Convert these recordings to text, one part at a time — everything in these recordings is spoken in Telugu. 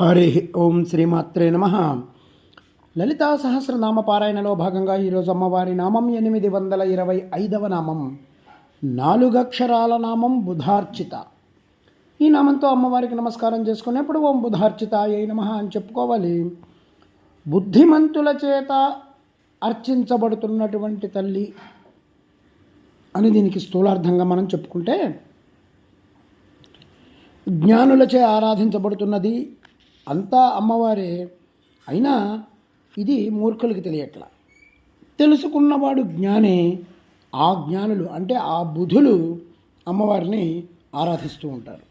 హరి ఓం శ్రీమాత్రే నమ. లలితా సహస్రనామ పారాయణలో భాగంగా ఈరోజు అమ్మవారి నామం ఎనిమిది వందల ఇరవై ఐదవ నామం. నాలుగక్షరాల నామం బుధార్చిత. ఈ నామంతో అమ్మవారికి నమస్కారం చేసుకునేప్పుడు ఓం బుధార్చిత ఏ నమ అని చెప్పుకోవాలి. బుద్ధిమంతుల చేత అర్చించబడుతున్నటువంటి తల్లి అని దీనికి స్థూలార్థంగా మనం చెప్పుకుంటే జ్ఞానులచే ఆరాధించబడుతున్నది అంతా అమ్మవారే. అయినా ఇది మూర్ఖులకి తెలియట్ల. తెలుసుకున్నవాడు జ్ఞానే ఆ జ్ఞానులు అంటే ఆ బుధులు అమ్మవారిని ఆరాధిస్తూ ఉంటారు.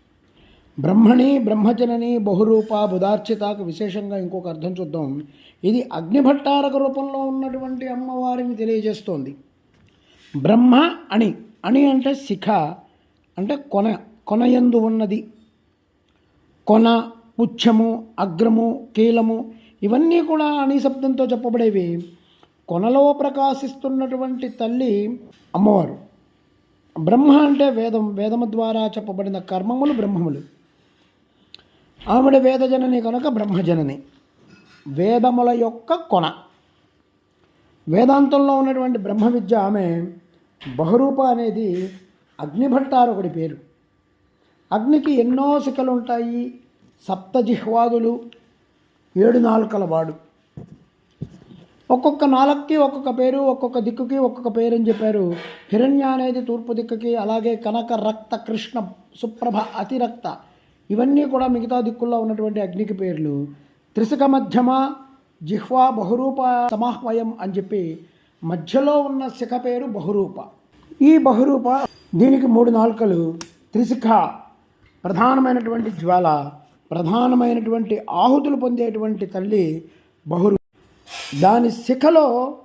బ్రహ్మణి బ్రహ్మజనని బహురూప బుధార్చితాకు విశేషంగా ఇంకొక అర్థం చూద్దాం. ఇది అగ్నిభట్టారక రూపంలో ఉన్నటువంటి అమ్మవారిని తెలియజేస్తోంది. బ్రహ్మ అని. అని అంటే శిఖ అంటే కొన కొనయందు ఉన్నది. కొన పుచ్చము అగ్రము కీలము ఇవన్నీ కూడా అణి శబ్దంతో చెప్పబడేవి. కొనలో ప్రకాశిస్తున్నటువంటి తల్లి అమ్మవారు. బ్రహ్మ అంటే వేదం వేదము ద్వారా చెప్పబడిన కర్మములు బ్రహ్మములు. ఆవిడ వేదజనని కనుక బ్రహ్మజనని వేదముల యొక్క కొన. వేదాంతంలో ఉన్నటువంటి బ్రహ్మ విద్య ఆమె బహురూప అనేది అగ్నిభట్టారొకడి పేరు. అగ్నికి ఎన్నో శిఖలు ఉంటాయి సప్తజిహ్వాదులు ఏడు నాలుకల వాడు. ఒక్కొక్క నాలుక్కి ఒక్కొక్క పేరు ఒక్కొక్క దిక్కుకి ఒక్కొక్క పేరు అని చెప్పారు. హిరణ్య అనేది తూర్పు దిక్కుకి అలాగే కనక రక్త కృష్ణ సుప్రభ అతిరక్త ఇవన్నీ కూడా మిగతా దిక్కుల్లో ఉన్నటువంటి అగ్నికి పేర్లు. త్రిశక మధ్యమ జిహ్వా బహురూప సమాహ్వయం అని చెప్పి మధ్యలో ఉన్న శిఖ పేరు బహురూప. ఈ బహురూప దీనికి మూడు నాలుకలు. త్రిశిఖ ప్రధానమైనటువంటి జ్వాల. ప్రధానమైనటువంటి ఆహుతులు పొందేటువంటి తల్లి బహురు. దాని శిఖలో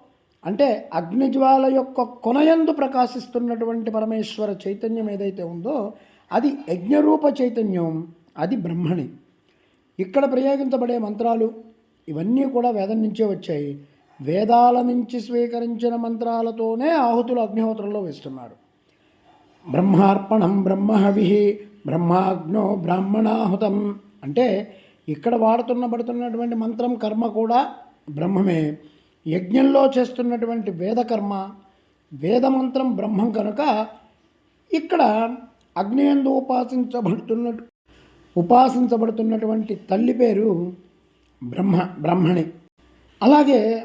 అంటే అగ్నిజ్వాల యొక్క కొనయందు ప్రకాశిస్తున్నటువంటి పరమేశ్వర చైతన్యం ఏదైతే ఉందో అది యజ్ఞరూప చైతన్యం అది బ్రహ్మణి. ఇక్కడ ప్రయోగించబడే మంత్రాలు ఇవన్నీ కూడా వేదం నుంచే వచ్చాయి. వేదాల నుంచి స్వీకరించిన మంత్రాలతోనే ఆహుతులు అగ్నిహోత్రంలో వేస్తున్నారు. బ్రహ్మార్పణం బ్రహ్మహవి బ్రహ్మాగ్నో బ్రాహ్మణాహుతం. అంటే ఇక్కడ వాడుతున్న పడుతున్నటువంటి మంత్రం కర్మ కూడా బ్రహ్మమే. యజ్ఞంలో చేస్తున్నటువంటి వేదకర్మ వేదమంత్రం బ్రహ్మం కనుక ఇక్కడ అగ్నియందు ఉపాసించబడుతున్న ఉపాసించబడుతున్నటువంటి తల్లి పేరు బ్రహ్మ బ్రహ్మణి. అలాగే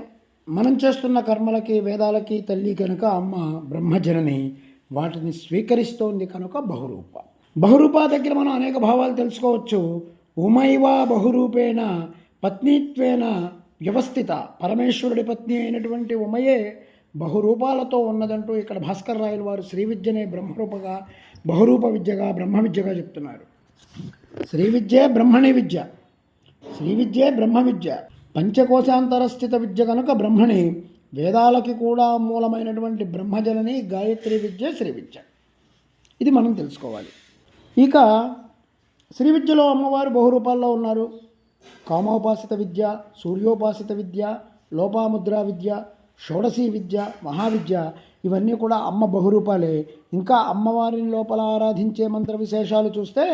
మనం చేస్తున్న కర్మలకి వేదాలకి తల్లి కనుక అమ్మ బ్రహ్మజనని వాటిని స్వీకరిస్తోంది కనుక బహురూప. బహురూప దగ్గర మనం అనేక భావాలు తెలుసుకోవచ్చు. ఉమైవా బహురూపేణ పత్నిత్వేన వ్యవస్థిత. పరమేశ్వరుడి పత్ని అయినటువంటి ఉమయే బహురూపాలతో ఉన్నదంటూ ఇక్కడ భాస్కర్ రాయల వారు శ్రీ విద్యనే బ్రహ్మరూపగా బహురూప విద్యగా బ్రహ్మ విద్యగా చెప్తున్నారు. శ్రీ విద్యే బ్రహ్మణి విద్య. శ్రీ విద్యే బ్రహ్మ విద్య. పంచకోశాంతరస్థిత విద్య కనుక బ్రహ్మణి వేదాలకి కూడా మూలమైనటువంటి బ్రహ్మజలని గాయత్రి విద్య శ్రీ విద్య. ఇది మనం తెలుసుకోవాలి. ఇక శ్రీ విద్యలో అమ్మవారు బహురూపాల్లో ఉన్నారు. కామోపాసిత విద్య సూర్యోపాసిత విద్య లోపాముద్రా విద్య షోడశీ విద్య మహావిద్య ఇవన్నీ కూడా అమ్మ బహురూపాలే. ఇంకా అమ్మవారిని లోపల ఆరాధించే మంత్ర విశేషాలు చూస్తే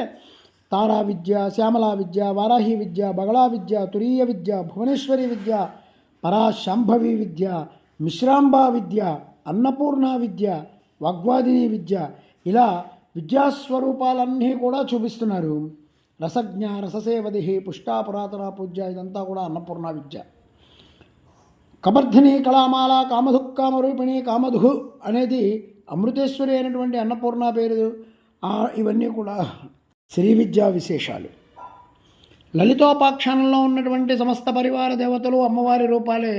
తారా విద్య శ్యామలా విద్య వారాహి విద్య బగళా విద్య తురీయ విద్య భువనేశ్వరి విద్య పరాశంభవి విద్య మిశ్రాంబా విద్య అన్నపూర్ణ విద్య వాగ్వాదిని విద్య. ఇలా విద్యాస్వరూపాలన్నీ కూడా చూపిస్తున్నారు. రసజ్ఞ రససేవదిహి పుష్టా పురాతన పూజ్య ఇదంతా కూడా అన్నపూర్ణ విద్య. కబర్ధిని కళామాల కామధు కామరూపిణి కామధు అనేది అమృతేశ్వరి అయినటువంటి అన్నపూర్ణ పేరు. ఇవన్నీ కూడా శ్రీ విద్యా విశేషాలు. లలితోపాఖ్యానంలో ఉన్నటువంటి సమస్త పరివార దేవతలు అమ్మవారి రూపాలే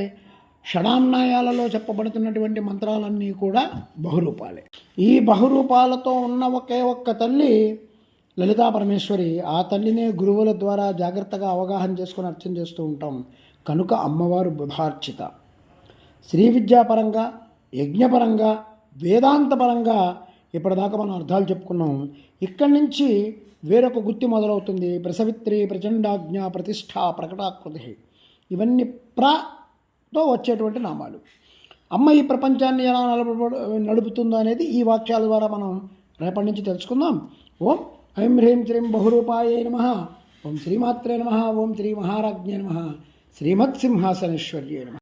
షడాన్నాయాలలో చెప్పబడుతున్నటువంటి మంత్రాలన్నీ కూడా బహురూపాలే. ఈ బహురూపాలతో ఉన్న ఒకే ఒక్క తల్లి లలితా పరమేశ్వరి ఆ తల్లినే గురువుల ద్వారా జాగ్రత్తగా అవగాహన చేసుకొని అర్చన చేస్తూ ఉంటాం. కనుక అమ్మవారు బుధార్చిత. శ్రీ విద్యాపరంగా యజ్ఞపరంగా వేదాంతపరంగా ఇప్పటిదాకా మనం అర్థాలు చెప్పుకున్నాం. ఇక్కడి నుంచి వేరొక గుత్తి మొదలవుతుంది. ప్రసవిత్రి ప్రచండాజ్ఞ ప్రతిష్ట ప్రకటాకృతి. ఇవన్నీ తో వచ్చేటువంటి నామాలు. అమ్మ ఈ ప్రపంచాన్ని ఎలా నడప నడుపుతుందో అనేది ఈ వాక్యాల ద్వారా మనం రేపటి నుంచి తెలుసుకుందాం. ఓం ఐం హ్రీం శ్రీం బహురూపాయ నమ. ఓం శ్రీమాత్రే నమ. ఓం శ్రీ మహారాజ్ఞే నమ. శ్రీమత్సింహాసనేశ్వర్యే నమ.